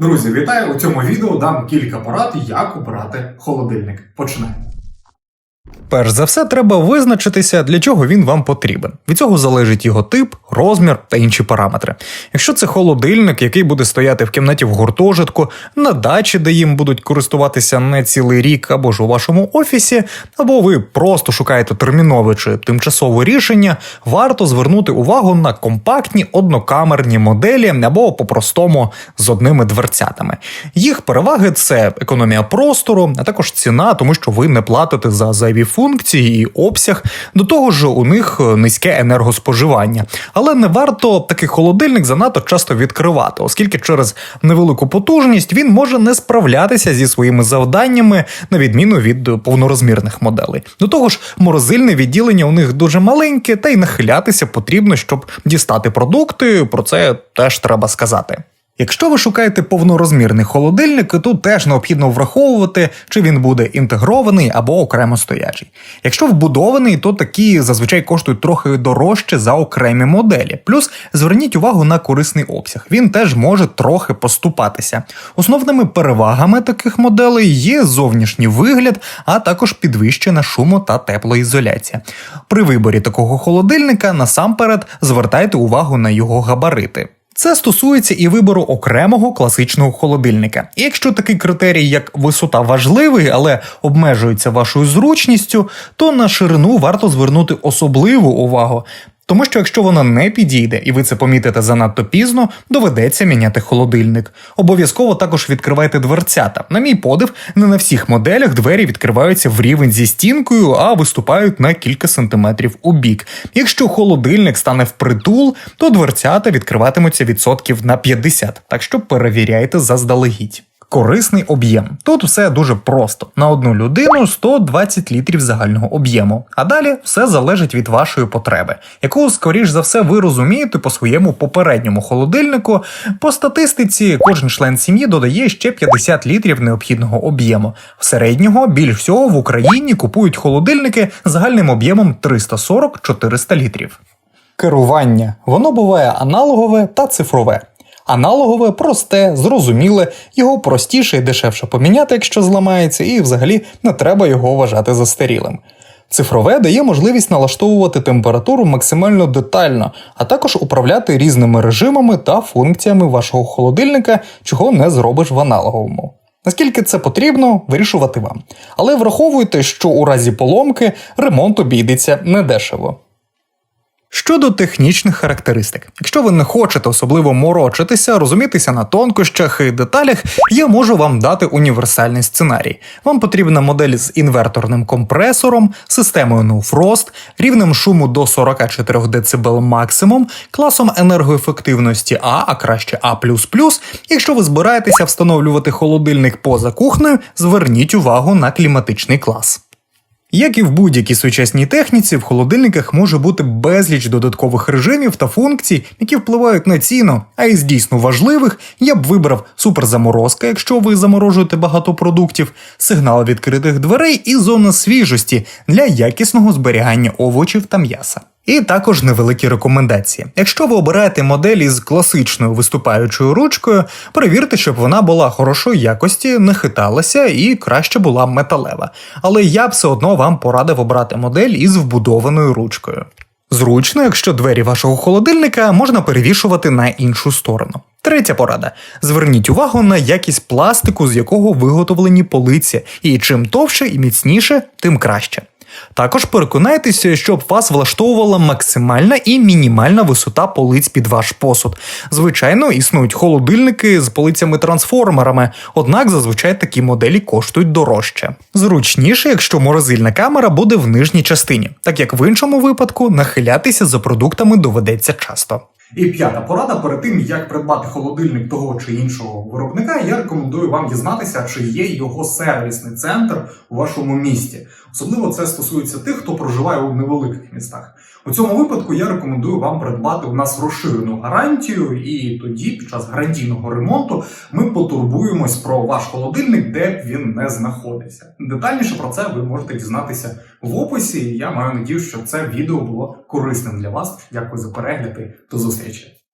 Друзі, вітаю! У цьому відео дам кілька порад, як обрати холодильник. Починаємо. Перш за все, треба визначитися, для чого він вам потрібен. Від цього залежить його тип, розмір та інші параметри. Якщо це холодильник, який буде стояти в кімнаті в гуртожитку, на дачі, де їм будуть користуватися не цілий рік, або ж у вашому офісі, або ви просто шукаєте термінове чи тимчасове рішення, варто звернути увагу на компактні однокамерні моделі або по-простому з одними дверцятами. Їх переваги це економія простору, а також ціна, тому що ви не платите за зайві функції і обсяг. До того ж, у них низьке енергоспоживання. Але не варто такий холодильник занадто часто відкривати, оскільки через невелику потужність він може не справлятися зі своїми завданнями, на відміну від повнорозмірних моделей. До того ж, морозильне відділення у них дуже маленьке, та й нахилятися потрібно, щоб дістати продукти. Про це теж треба сказати. Якщо ви шукаєте повнорозмірний холодильник, то теж необхідно враховувати, чи він буде інтегрований або окремо стоячий. Якщо вбудований, то такі зазвичай коштують трохи дорожче за окремі моделі. Плюс зверніть увагу на корисний обсяг. Він теж може трохи поступатися. Основними перевагами таких моделей є зовнішній вигляд, а також підвищена шумо та теплоізоляція. При виборі такого холодильника насамперед звертайте увагу на його габарити. Це стосується і вибору окремого класичного холодильника. І якщо такий критерій, як висота, важливий, але обмежується вашою зручністю, то на ширину варто звернути особливу увагу. Тому що якщо вона не підійде і ви це помітите занадто пізно, доведеться міняти холодильник. Обов'язково також відкривайте дверцята. На мій подив, не на всіх моделях двері відкриваються в рівень зі стінкою, а виступають на кілька сантиметрів у бік. Якщо холодильник стане впритул, то дверцята відкриватимуться відсотків на 50, так що перевіряйте заздалегідь. Корисний об'єм. Тут все дуже просто: на одну людину 120 літрів загального об'єму. А далі все залежить від вашої потреби, яку, скоріш за все, ви розумієте по своєму попередньому холодильнику. По статистиці, кожен член сім'ї додає ще 50 літрів необхідного об'єму. В середнього більш всього в Україні купують холодильники загальним об'ємом 340-400 літрів. Керування воно буває аналогове та цифрове. Аналогове просте, зрозуміле, його простіше і дешевше поміняти, якщо зламається, і взагалі не треба його вважати застарілим. Цифрове дає можливість налаштовувати температуру максимально детально, а також управляти різними режимами та функціями вашого холодильника, чого не зробиш в аналоговому. Наскільки це потрібно, вирішувати вам. Але враховуйте, що у разі поломки ремонт обійдеться недешево. Щодо технічних характеристик, якщо ви не хочете особливо морочитися, розумітися на тонкощах і деталях, я можу вам дати універсальний сценарій. Вам потрібна модель з інверторним компресором, системою No Frost, рівнем шуму до 44 дБ максимум, класом енергоефективності А, а краще А. Якщо ви збираєтеся встановлювати холодильник поза кухнею, зверніть увагу на кліматичний клас. Як і в будь-якій сучасній техніці, в холодильниках може бути безліч додаткових режимів та функцій, які впливають на ціну, а із дійсно важливих я б вибрав суперзаморозка, якщо ви заморожуєте багато продуктів, сигнал відкритих дверей і зона свіжості для якісного зберігання овочів та м'яса. І також невеликі рекомендації. Якщо ви обираєте модель із класичною виступаючою ручкою, перевірте, щоб вона була хорошої якості, не хиталася і краще була металева. Але я все одно вам порадив обрати модель із вбудованою ручкою. Зручно, якщо двері вашого холодильника можна перевішувати на іншу сторону. Третя порада: зверніть увагу на якість пластику, з якого виготовлені полиці, і чим товше і міцніше, тим краще. Також переконайтеся, щоб вас влаштовувала максимальна і мінімальна висота полиць під ваш посуд. Звичайно, існують холодильники з полицями-трансформерами, однак зазвичай такі моделі коштують дорожче. Зручніше, якщо морозильна камера буде в нижній частині, так як в іншому випадку нахилятися за продуктами доведеться часто. І п'ята порада перед тим, як придбати холодильник того чи іншого виробника, я рекомендую вам дізнатися, чи є його сервісний центр у вашому місті. Особливо це стосується тих, хто проживає у невеликих містах. У цьому випадку я рекомендую вам придбати у нас розширену гарантію, і тоді, під час гарантійного ремонту, ми потурбуємось про ваш холодильник, де б він не знаходиться. Детальніше про це ви можете дізнатися в описі. Я маю надію, що це відео було корисним для вас. Дякую за перегляд і до зустрічі.